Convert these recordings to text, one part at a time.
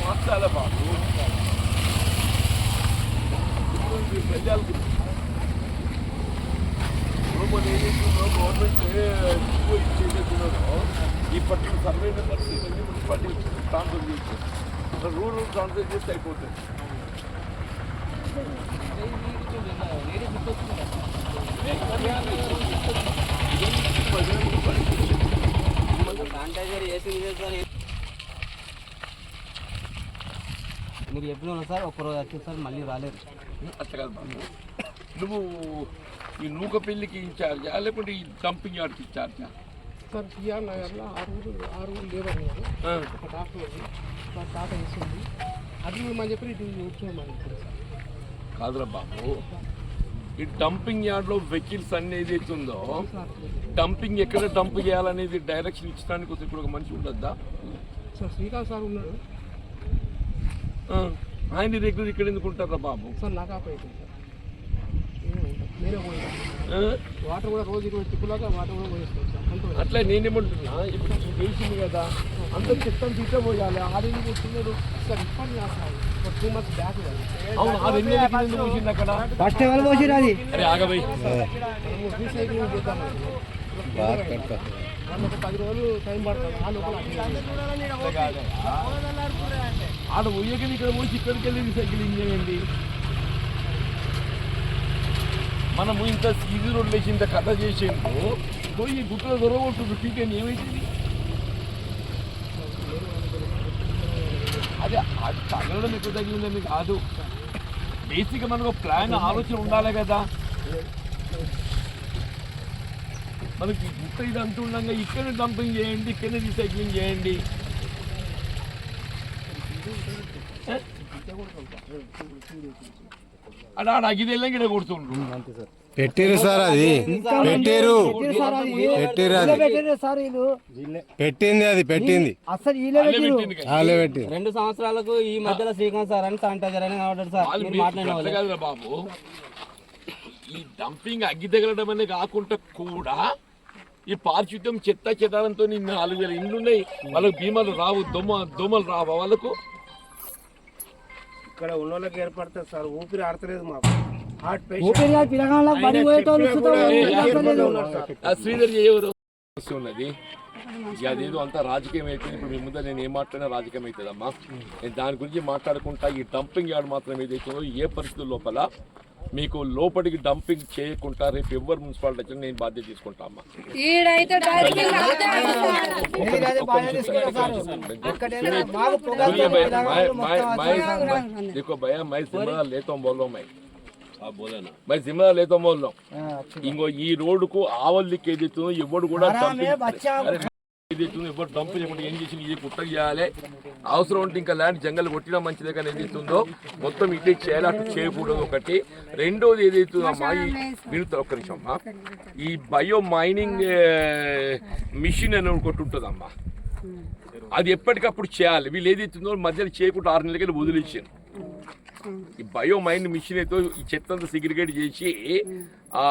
మార్చాలా బాబు ఇప్పుడు మీరు ప్రజలకు ఇప్పుడు గవర్నమెంట్ ఎక్కువ ఈ పట్టిన సర్వే నెంబర్స్ ఇవన్నీ మున్సిపాలిటీ ట్రాన్స్ఫర్ చేసి రూరల్ ట్రాన్స్ఫర్ చేస్తే అయిపోతుంది శానిటైజర్ వేసింది లేదు సార్ మీరు చెప్పిన వాళ్ళు సార్ ఒక్కరోజు వచ్చి సార్ మళ్ళీ రాలేదు. అట్లా కాదు బాబు నువ్వు ఈ నూక పెళ్ళికి ఇన్ఛార్జా లేకుంటే ఈ డంపింగ్ యార్డ్కి ఇన్ఛార్జా సార్ సిఆర్ నగర్లో ఆరుగురు ఆరుగురు లేబర్ ఉన్నారు. ఒక డాక్టర్ ఉంది. ఒక టాటా వేసింది. అది మనం చెప్పి ఇటు సార్. కాదురా బాబు. ఈ డంపింగ్ యార్డ్లో వెహికల్స్ అనేది అవుతుందో డంపింగ్ ఎక్కడ డంప్ చేయాలనేది డైరెక్షన్ ఇచ్చడానికి వస్తే ఇప్పుడు ఒక మనిషి ఉండద్దా? సార్ శ్రీకాంత్ సార్ ఉన్నాడు. ఆయన రెగ్యులర్ ఇక్కడ ఎందుకు ఉంటారా బాబు? సార్ నాకు ఆపేయటం సార్ నేనే ఉంటాను నేనే పోయినా ఆ? వాటర్ కూడా రోజు ఇరవై వాటర్ కూడా అంత అట్లా నేనేమంటున్నా ఇప్పుడు తెలిసింది కదా అందరు చిత్తం తీసుకోపోయాలి ఆడేది కూర్చున్నాడు సార్. అవును ఆ రెండు ఎందుకు కూర్చుంది అక్కడ? ఫస్ట్ ఎవరు పోసిరు అది? అరే ఆగబోయ్. ఆడ ఉయ్యకెళ్ళి ఇక్కడ పోసి ఇక్కడికి వెళ్ళి రీసైక్లింగ్ చేయండి? మనము ఇంత ఈజీ రోడ్లు వేసి ఇంత కథ చేసేందుకు పోయి గుట్టలో దొరకొట్టు టీకెన్ ఏమైంది అదే అది తగలడం ఎక్కువ తగిలిందని కాదు. బేసిక్గా మనకు ప్లాన్ ఆలోచన ఉండాలి కదా. మనకి గుట్ట ఇది అంటుండగా ఇక్కడ డంపింగ్ చేయండి ఇక్కడ రీసైక్లింగ్ చేయండి. ఆడ గిడ కొడుతుండ్రు. పెట్టిరు సార్. అది. పెట్టిరు పెట్టిరు అది. పెట్టింది అది పెట్టింది. అసలు వీళ్ళే రెండు సంవత్సరాలకు ఈ మధ్యలో శ్రీకాంత్ సార్ అని శానిటైజర్ అని సార్ మీరు మాట్లాడిన బాబు. ఈ డంపింగ్ అగ్గి తగలడం అనేది కాకుండా కూడా ఈ పారిశుద్ధ్యం చెత్త చెదారంతో నాలుగు వేల ఇండ్లు ఉన్నాయి. వాళ్ళకి భీమాలు రావు దోమ దోమలు రావా వాళ్ళకు? ఇక్కడ ఉన్న వాళ్ళకి ఏర్పడుతుంది సార్ ఊపిరి ఆడతలేదు మాకు. హార్ట్ పేషెంట్ శ్రీధర్ ఎవరు ఉన్నది అదేదో అంతా రాజకీయం అయిపోయింది ఇప్పుడు మీ ముందర నేను ఏం మాట్లాడినా రాజకీయం అవుతుందమ్మా. నేను దాని గురించి మాట్లాడుకుంటా ఈ డంపింగ్ యార్డ్ మాత్రం ఏదైతుందో ఏ పరిస్థితుల లోపల మీకు లోపలికి డంపింగ్ చేయకుండా రేపు ఎవరు మున్సిపాలిటీ వచ్చినా నేను బాధ్యత తీసుకుంటా అమ్మా ఈడైతే డైరెక్ట్ ఒక్క నిమిషం సార్, ఒక్క నిమిషం సార్. सुनिए भाई मैं मैं मैं देखो भैया मैं जिम्मेदार लेता हूँ बोल रहा हूँ मैं आप बोले ना मैं जिम्मेदार लेता हूँ बोल रहा हूँ ఇంకో ఈ రోడ్డుకు ఆవల్లికి ఏదైతుందో ఎవడు కూడా ఏదైతుందో ఎవరు డంప్ చేయకుండా ఏం చేసి ఇది కుట్ట చేయాలి. అవసరం ఉంటే ఇంకా ల్యాండ్ జంగల్ కొట్టినా మంచిదే కానీ ఏదైతుందో మొత్తం ఇట్లే చేయాలి అటు చేయకూడదు ఒకటి. రెండోది ఏదైతుందో అమ్మా ఈ వినుతా ఒక్క నిమిషం అమ్మా ఈ బయో మైనింగ్ మిషన్ అని ఒకటి ఉంటుందమ్మా. అది ఎప్పటికప్పుడు చేయాలి. వీళ్ళు ఏదైతుందో మధ్యలో చేయకుండా ఆరు నెలలకి వదిలేసాను ఈ బయో మైండ్ మిషన్ అయితే ఈ చెత్త అంతా సిగ్రిగేట్ చేసి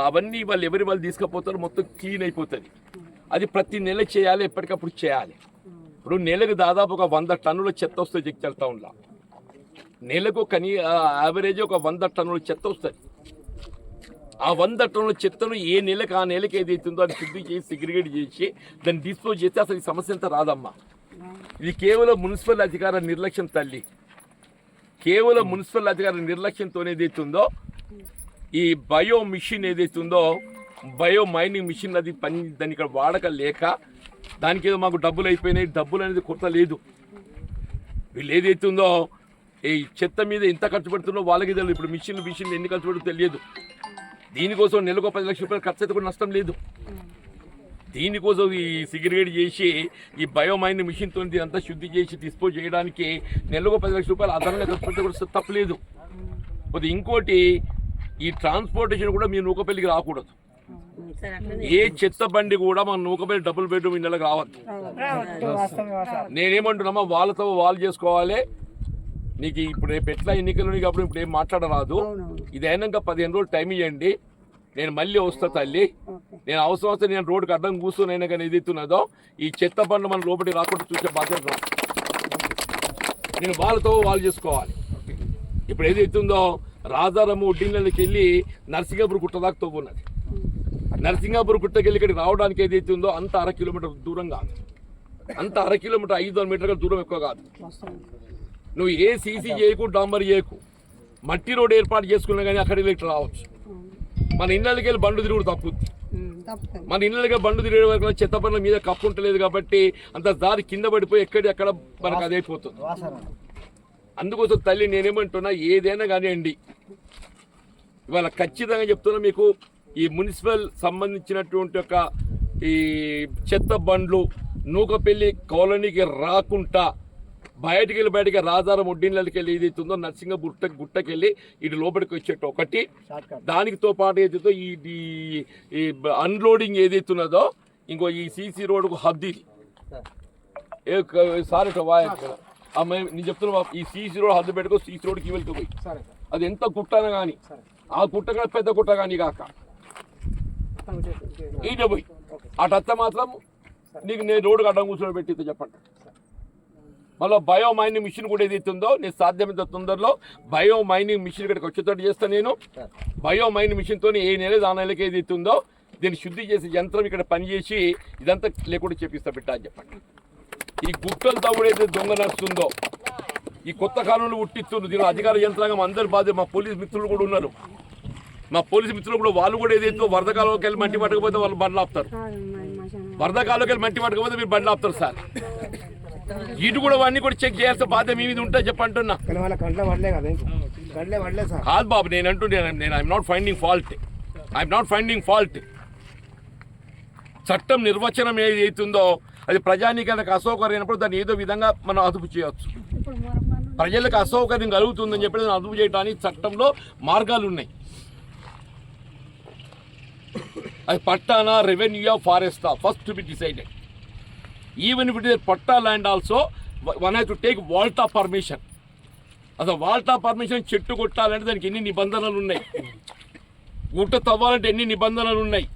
అవన్నీ వాళ్ళు ఎవరి వాళ్ళు తీసుకుపోతారో మొత్తం క్లీన్ అయిపోతుంది. అది ప్రతి నెల చేయాలి ఎప్పటికప్పుడు చేయాలి. ఇప్పుడు నెలకు దాదాపు ఒక వంద టన్నుల చెత్త వస్తుంది జగిత్యాల టౌన్లో నెలకు కనీ యావరేజ్ ఒక వంద టన్నుల చెత్త వస్తుంది. ఆ వంద టన్నుల చెత్తను ఏ నెలకు ఆ నెలకి ఏదైతుందో అది శుద్ధి చేసి సిగ్రిగేట్ చేసి దాన్ని డిస్పోజ్ చేస్తే అసలు ఈ సమస్య అంతా రాదమ్మా. ఇది కేవలం మున్సిపల్ అధికార నిర్లక్ష్యం తల్లి. కేవలం మున్సిపల్ అధికార నిర్లక్ష్యంతో ఏదైతుందో ఈ బయో మిషన్ ఏదైతుందో బయో మైనింగ్ మిషన్ అది పని దాని ఇక్కడ వాడక లేక దానికి ఏదో మాకు డబ్బులు అయిపోయినాయి డబ్బులు అనేది కొరత లేదు. వీళ్ళు ఏదైతుందో ఈ చెత్త మీద ఎంత ఖర్చు పెడుతుందో వాళ్ళకి తెలియదు. ఇప్పుడు మిషన్లు మిషన్లు ఎన్ని ఖర్చు పెడుతుందో తెలియదు. దీనికోసం నెలకు పది లక్షల రూపాయలు ఖర్చు అయితే కూడా నష్టం లేదు. దీనికోసం ఈ సిగరేట్ చేసి ఈ బయోమైన్ మిషన్తో అంతా శుద్ధి చేసి డిస్పోజ్ చేయడానికి నెలకు పది లక్షల రూపాయలు అదనంగా ఖర్చు పెడితే కూడా తప్పలేదు. కొద్దిగా ఇంకోటి ఈ ట్రాన్స్పోర్టేషన్ కూడా మీ నూకపల్లికి రాకూడదు. ఏ చెత్త బండి కూడా మన నూకపల్లి డబుల్ బెడ్రూమ్ ఇళ్ళకి రావద్దు. నేనేమంటున్నామా వాళ్ళతో వాళ్ళు చేసుకోవాలి. నీకు ఇప్పుడు రేపు ఎట్లా ఎన్నికలు నీకు అప్పుడు ఇప్పుడు ఏం మాట్లాడరాదు. ఇది అయినాక పదిహేను రోజులు టైం ఇవ్వండి నేను మళ్ళీ వస్తా తల్లి. నేను అవసరం వస్తే నేను రోడ్డుకి అడ్డం కూర్చొని కానీ ఎదుగుతున్నదో ఈ చెత్త బండ్లు మన లోపలికి రాకుండా చూసే బాధ్యత. నేను వాళ్ళతో వాళ్ళు చేసుకోవాలి. ఇప్పుడు ఏదైతుందో రాజారాము డిన్నర్కి వెళ్ళి నరసింగాపురం గుట్ట దాకా తవ్వున్నది. నరసింగాపురం గుట్టకి వెళ్ళి ఇక్కడికి రావడానికి ఏదైతే ఉందో అంత అర కిలోమీటర్ దూరం కాదు. అంత అర కిలోమీటర్ ఐదు వందల మీటర్ల దూరం ఎక్కువ కాదు. నువ్వు ఏ సీసీ చేయకు డాంబర్ చేయకు. మట్టి రోడ్ ఏర్పాటు చేసుకున్నా కానీ అక్కడికి ఇట్లా రావచ్చు. మన ఇళ్ళకి వెళ్ళి బండ్లు తిరుగుడు తప్పుద్ది. మన ఇళ్ళకి బండ్లు తిరిగే వరకు చెత్త బండ్ల మీద కప్పు ఉంటలేదు కాబట్టి అంత దారి కింద పడిపోయి ఎక్కడి అక్కడ మనకు అదైపోతుంది. అందుకోసం తల్లి నేనేమంటున్నా ఏదైనా కానివ్వండి. ఇవాళ ఖచ్చితంగా చెప్తున్నా మీకు ఈ మున్సిపల్ సంబంధించినటువంటి ఒక ఈ చెత్త బండ్లు నూకపల్లి కాలనీకి రాకుండా బయటికి వెళ్ళి బయటికి రాజారం ఒడ్డిన్లకి వెళ్ళి ఏదైతే ఉందో నర్సింగ గుట్ట గుట్టకెళ్ళి ఇటు లోపలికి వచ్చేట్టు ఒకటి. దానితో పాటు ఏదైతే ఈ ఈ- అన్లోడింగ్ ఏదైతే ఉన్నదో ఇంకో ఈ సీసీ రోడ్డుకు హద్దు సారీ నేను చెప్తున్నా ఈ సీసీ రోడ్ హద్దు పెట్టుకో సీసీ రోడ్కి సరే సార్. అది ఎంత గుట్టన కానీ ఆ గుట్ట పెద్ద గుట్ట కానీ కాక. ఈ చేసి- అటత్త మాత్రం నీకు నేను రోడ్డు అడ్డం కూర్చొని పెట్టి చెప్పండి. మళ్ళీ బయో మైనింగ్ మిషన్ కూడా ఏదైతే ఉందో నేను సాధ్యమైనంత తొందరలో బయో మైనింగ్ మిషన్ ఇక్కడికి వచ్చేటట్టు చేస్తాను నేను. బయో మైనింగ్ మిషన్తో ఏ నెల ఆ నెలకి ఏదైతే ఉందో దీన్ని శుద్ధి చేసే యంత్రం ఇక్కడ పనిచేసి ఇదంతా లేకుండా చేపిస్తా బిడ్డ అని చెప్పండి. ఈ గుట్టలతో కూడా ఏదైతే దొంగ నడుస్తుందో ఈ కొత్త కాలంలో ఉట్టిస్తున్నారు దీని అధికార యంత్రాంగం అందరు బాధ్యత మా పోలీస్ మిత్రులు కూడా ఉన్నారు. మా పోలీసు మిత్రులు కూడా వాళ్ళు కూడా ఏదైతే వరద కాలంలోకి వెళ్ళి మట్టి పట్టకపోతే వాళ్ళు బండ్లు ఆపుతారు. వరద కాలంలోకి వెళ్ళి మట్టి పట్టకపోతే మీరు బండ్లు ఆపుతారు సార్. ఇటు కూడా అన్ని కూడా చెక్ చేయాల్సిన బాధ్యత మీ మీద ఉంటే చెప్పంటున్నా కదా బాబు నేను అంటుంటే నేను I'm not finding fault I'm not finding fault చట్టం నిర్వచనం ఏది అవుతుందో అది ప్రజానీకానికి అసౌకర్యమైనప్పుడు దాన్ని ఏదో విధంగా మనం అదుపు చేయవచ్చు ప్రజలకు అసౌకర్యం కలుగుతుందని చెప్పి అదుపు చేయడానికి చట్టంలో మార్గాలు ఉన్నాయి అది పట్టానా revenue ఫారెస్టా first to be decided even if it is patta land also one have to take WALTA permission అసలు వాల్టా పర్మిషన్ చెట్టు కొట్టాలంటే దానికి ఎన్ని నిబంధనలు ఉన్నాయి? గుట్ట తవ్వాలంటే ఎన్ని నిబంధనలు ఉన్నాయి?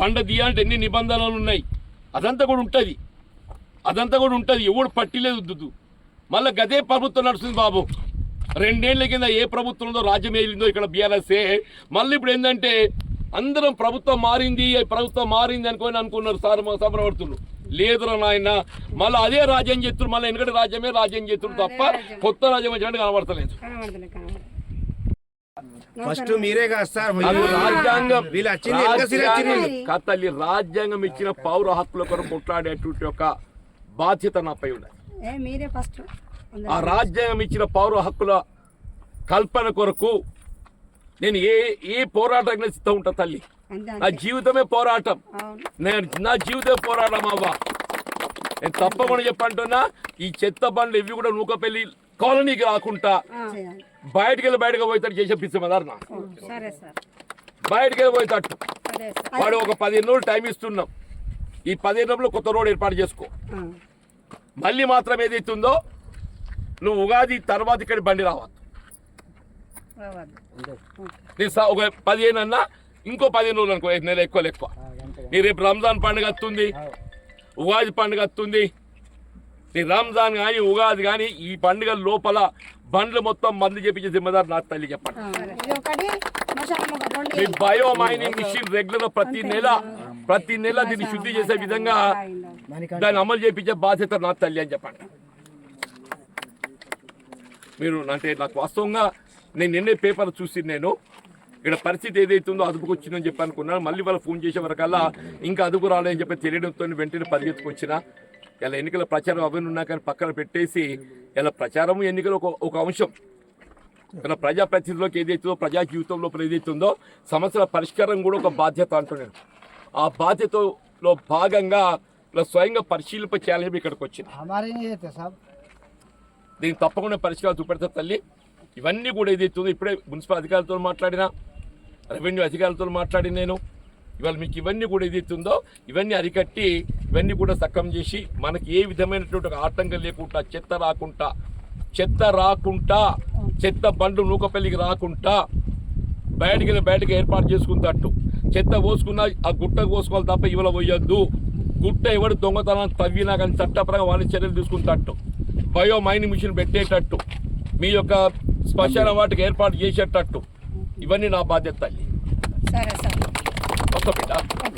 బండ తీయాలంటే ఎన్ని నిబంధనలు ఉన్నాయి? అదంతా కూడా ఉంటుంది. అదంతా కూడా ఉంటుంది. ఎవడు పట్టిలేదు దుద్దు. మళ్ళీ గదే ప్రభుత్వం నడుస్తుంది బాబు. రెండేళ్ళ కింద ఏ ప్రభుత్వం ఉందో రాజ్యం ఏలిందో ఇక్కడ బీఆర్ఎస్ఏ. మళ్ళీ ఇప్పుడు ఏంటంటే అందరం ప్రభుత్వం మారింది ఈ ప్రభుత్వం మారింది అనుకొని అనుకున్నారు సార్ సమరవర్తులు లేదురా నాయన మళ్ళీ అదే రాజ్యం చేతులు మళ్ళీ ఎందుకంటే రాజ్యమే రాజ్యం చేతులు తప్ప కొత్త రాజ్యం వచ్చినట్టు కనబడతలేదు. కనబడతలే కనబడతలే ఫస్ట్ మీరే కాదు సార్ రాజ్యాంగం వచ్చింది. రాజ్యాంగం ఇచ్చిన పౌర హక్కుల కొరకు కొట్లాడేటువంటి ఒక బాధ్యత నాపై ఉన్నది. ఏ మీరే ఫస్ట్ ఆ రాజ్యాంగం ఇచ్చిన పౌర హక్కుల కల్పన కొరకు నేను ఏ ఏ పోరాటం సిద్ధం ఉంటా తల్లి? నా జీవితమే పోరాటం. నేను నా జీవితమే పోరాటం అవ్వా. నేను తప్పకుండా చెప్పంటున్నా ఈ చెత్త బండ్లు ఇవి కూడా నూకపల్లి కాలనీకి రాకుండా బయటికి వెళ్ళి బయటకు పోయేటట్టు చేసే పిచ్చమదారు నా బయటికి వెళ్ళి పోయేటట్టు వాడు ఒక పదిహేను రోజులు టైం ఇస్తున్నాం. ఈ పదిహేను రోజులు కొత్త రోడ్ ఏర్పాటు చేసుకో. మళ్ళీ మాత్రం ఏదైతే ఉందో నువ్వు ఉగాది తర్వాత ఇక్కడ బండి రావద్దు నీ స- ఒక పదిహేను అన్నా ఇంకో పదిహేను రోజులు అనుకో నెల ఎక్కువ ఎక్కువ నీ రేపు రంజాన్ పండుగ వస్తుంది. ఉగాది పండుగ వస్తుంది. నీ రంజాన్ కానీ ఉగాది కానీ ఈ పండుగ లోపల బండ్లు మొత్తం మంది చెప్పించే జిమ్మదారు నా తల్లి చెప్పండి. మీ బయో మైనింగ్ మిషన్ రెగ్యులర్ ప్రతి నెల ప్రతి నెల దీన్ని శుద్ధి చేసే విధంగా దాన్ని అమలు చేయించే బాధ్యత నా తల్లి అని చెప్పండి. మీరు అంటే నాకు వాస్తవంగా నేను నిన్నే పేపర్ చూసి నేను ఇక్కడ పరిస్థితి ఏదైతుందో అదుపుకు వచ్చిందని చెప్పి అనుకున్నాను. మళ్ళీ వాళ్ళు ఫోన్ చేసే వరకల్లా ఇంకా అదుపు రాలేదని చెప్పి తెలియడంతో వెంటనే పరిగెత్తుకొచ్చిన ఇలా ఎన్నికల ప్రచారం అవన్నీ ఉన్నా కానీ పక్కన పెట్టేసి ఇలా ప్రచారం ఎన్నికలు ఒక ఒక అంశం. ఇలా ప్రజాప్రతినిధిలోకి ఏదైతుందో ప్రజా జీవితంలో ఏదైతుందో సమస్యల పరిష్కారం కూడా ఒక బాధ్యత అంటున్నాను. ఆ బాధ్యతలో భాగంగా ఇలా స్వయంగా పరిశీలిప చేయాలని ఇక్కడికి వచ్చింది. దీనికి తప్పకుండా పరిష్కారం చూపెడతా తల్లి. ఇవన్నీ కూడా ఏదైతుందో ఇప్పుడే మున్సిపల్ అధికారులతో మాట్లాడినా రెవెన్యూ అధికారులతో మాట్లాడి నేను. ఇవాళ మీకు ఇవన్నీ కూడా ఏదైతుందో ఇవన్నీ అరికట్టి ఇవన్నీ కూడా సక్కం చేసి మనకి ఏ విధమైనటువంటి ఒక ఆటంకం లేకుండా చెత్త రాకుండా చెత్త రాకుండా చెత్త బండ్లు నూకపల్లికి రాకుండా బయటికి వెళ్ళి బయటకి ఏర్పాటు చేసుకుంటట్టు. చెత్త పోసుకున్నా ఆ గుట్ట పోసుకోవాలి తప్ప ఇవాళ పోయొద్దు. గుట్ట ఎవడు దొంగతనం తవ్వినా కానీ చట్టపరంగా వాళ్ళ చర్యలు తీసుకుంటట్టు. బయో మైనింగ్ మిషన్ పెట్టేటట్టు. మీ యొక్క శ్మశాన వాటికి ఏర్పాటు చేసేటట్టు. ఇవన్నీ నా బాధ్యత తల్లి. సరే సార్. వస్తా బిడ్డ